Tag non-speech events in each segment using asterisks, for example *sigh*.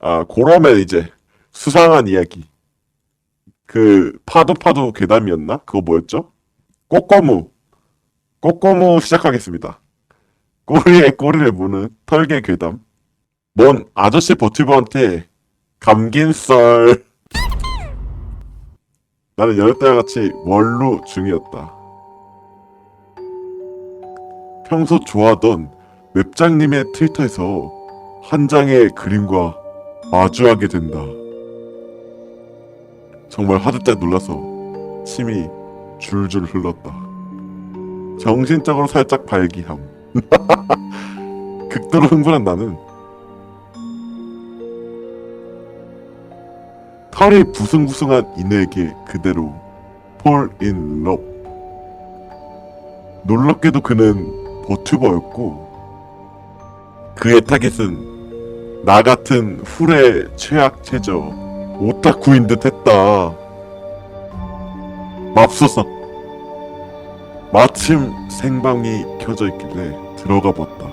아, 그러면 이제 수상한 이야기. 그 파도 파도 괴담이었나? 그거 뭐였죠? 꼬꼬무. 꼬꼬무 시작하겠습니다. 꼬리에 꼬리를 무는 털개 괴담. 뭔 아저씨 버튜버한테 감긴 썰. 나는 여느 때와 같이 원루 중이었다. 평소 좋아하던 웹장님의 트위터에서 한 장의 그림과 마주하게 된다. 정말 화들짝 놀라서 침이 줄줄 흘렀다. 정신적으로 살짝 발기함. *laughs* 극도로 흥분한 나는 털이 부승부승한 이내에게 그대로 fall in love. 놀랍게도 그는 버튜버였고 그의 타겟은 나 같은 훌의 최악 최저 오타쿠인 듯 했다. 맙소사. 마침 생방이 켜져 있길래 들어가 봤다.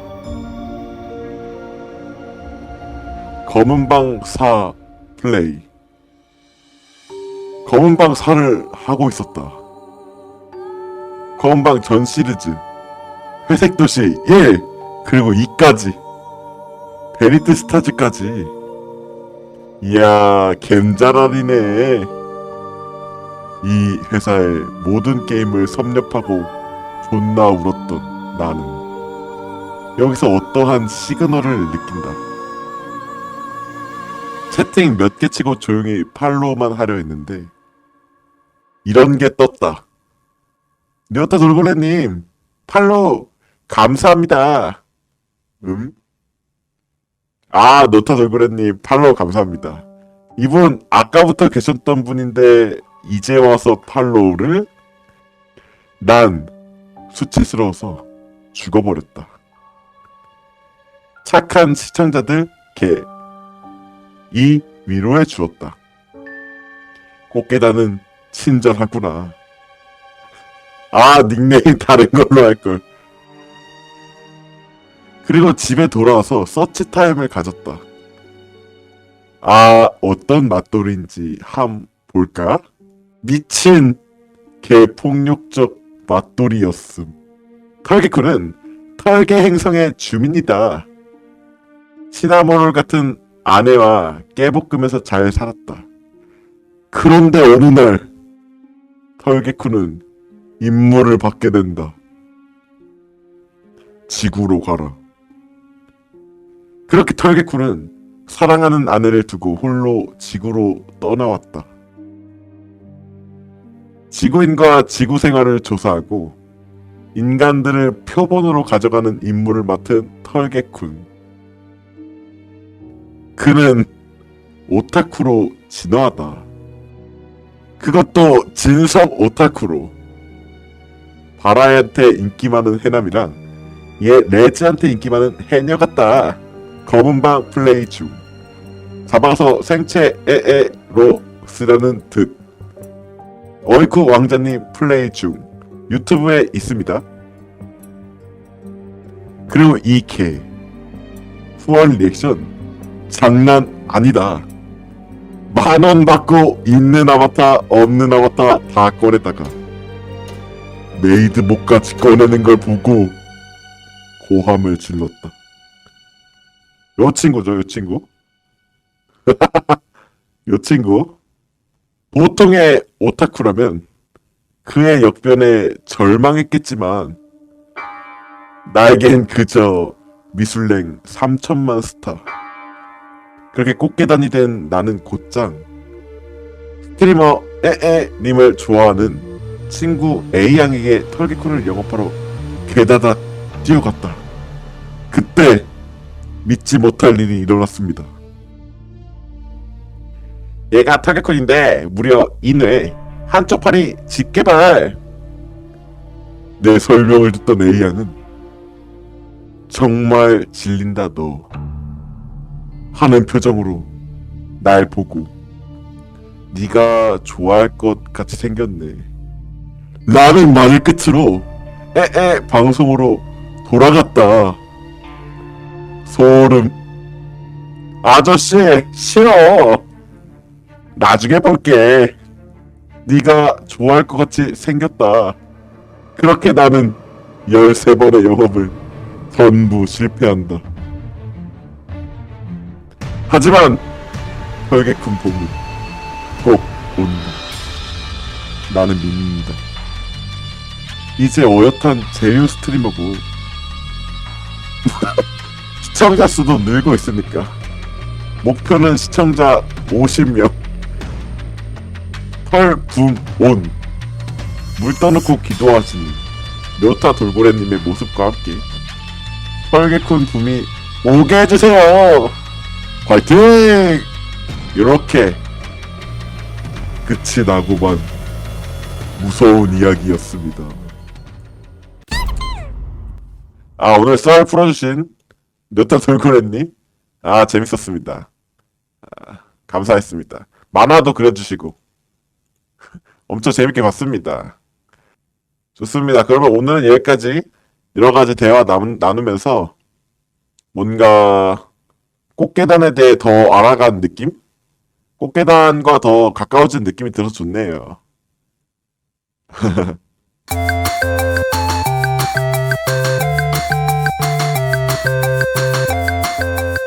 검은방 4 플레이. 검은방 4를 하고 있었다. 검은방 전 시리즈. 회색도시 1 그리고 2까지. 베리트 스타즈까지. 이야 겜자랄이네. 이 회사의 모든 게임을 섭렵하고 존나 울었던 나는 여기서 어떠한 시그널을 느낀다. 채팅 몇 개 치고 조용히 팔로우만 하려 했는데 이런 게 떴다. 류타 돌고래님 팔로우 감사합니다. 음? 아 노타 돌고래님 팔로우 감사합니다. 이분 아까부터 계셨던 분인데 이제 와서 팔로우를 난 수치스러워서 죽어버렸다. 착한 시청자들 개. 이 위로해 주었다. 꽃게다는 친절하구나. 아 닉네임 다른 걸로 할걸. 그리고 집에 돌아와서 서치 타임을 가졌다. 아 어떤 맛돌인지 함 볼까? 미친 개폭력적 맛돌이였음. 털개쿠는 털개 행성의 주민이다. 시나모롤 같은 아내와 깨볶으면서 잘 살았다. 그런데 어느 날 털개쿠는 임무를 받게 된다. 지구로 가라. 그렇게 털개쿠는 사랑하는 아내를 두고 홀로 지구로 떠나왔다. 지구인과 지구 생활을 조사하고 인간들을 표본으로 가져가는 임무를 맡은 털개쿤. 그는 오타쿠로 진화하다. 그것도 진성 오타쿠로. 바라한테 인기 많은 해남이랑 얘 레즈한테 인기 많은 해녀 같다. 검은방 플레이 중. 잡아서 생체 에에로 쓰려는 듯. 어이쿠 왕자님 플레이 중 유튜브에 있습니다. 그리고 이케 후원 리액션 장난 아니다. 만 원 받고 있는 아바타 없는 아바타 다 꺼내다가 메이드 목까지 꺼내는 걸 보고 고함을 질렀다. 요 친구죠, 요 친구. *laughs* 요 친구. 보통의 오타쿠라면 그의 역변에 절망했겠지만 나에겐 그저 미술랭 3천만 스타 그렇게 꽃게단이 된 나는 곧장 스트리머 에에님을 좋아하는 친구 A양에게 털기코를 영업하러 괴다닥 뛰어갔다 그때 믿지 못할 일이 일어났습니다. 얘가 타겟콘인데 무려 인회 한쪽 팔이 집게발. 내 설명을 듣던 A양은 정말 질린다 너 하는 표정으로 날 보고 네가 좋아할 것 같이 생겼네. 나는 말을 끝으로 에에 방송으로 돌아갔다 소름. 아저씨 싫어. 나중에 볼게. 네가 좋아할 것 같이 생겼다. 그렇게 나는 13번의 영업을 전부 실패한다. 하지만 혈액큰 봄은 꼭 온다. 나는 믿는다. 이제 어엿한 제휴 스트리머고 *laughs* 시청자 수도 늘고 있으니까? 목표는 시청자 50명. 털붐온. 물 떠놓고 기도하시는 묘타 돌고래님의 모습과 함께 펄개콘 붐이 오게 해주세요. 화이팅! 이렇게 끝이 나고만 무서운 이야기였습니다. 아 오늘 썰 풀어주신 묘타 돌고래님 아 재밌었습니다. 아, 감사했습니다. 만화도 그려주시고. *laughs* 엄청 재밌게 봤습니다. 좋습니다. 그러면 오늘은 여기까지 여러 가지 대화 남, 나누면서 뭔가 꽃게단에 대해 더 알아간 느낌? 꽃게단과 더 가까워진 느낌이 들어서 좋네요 *laughs* Música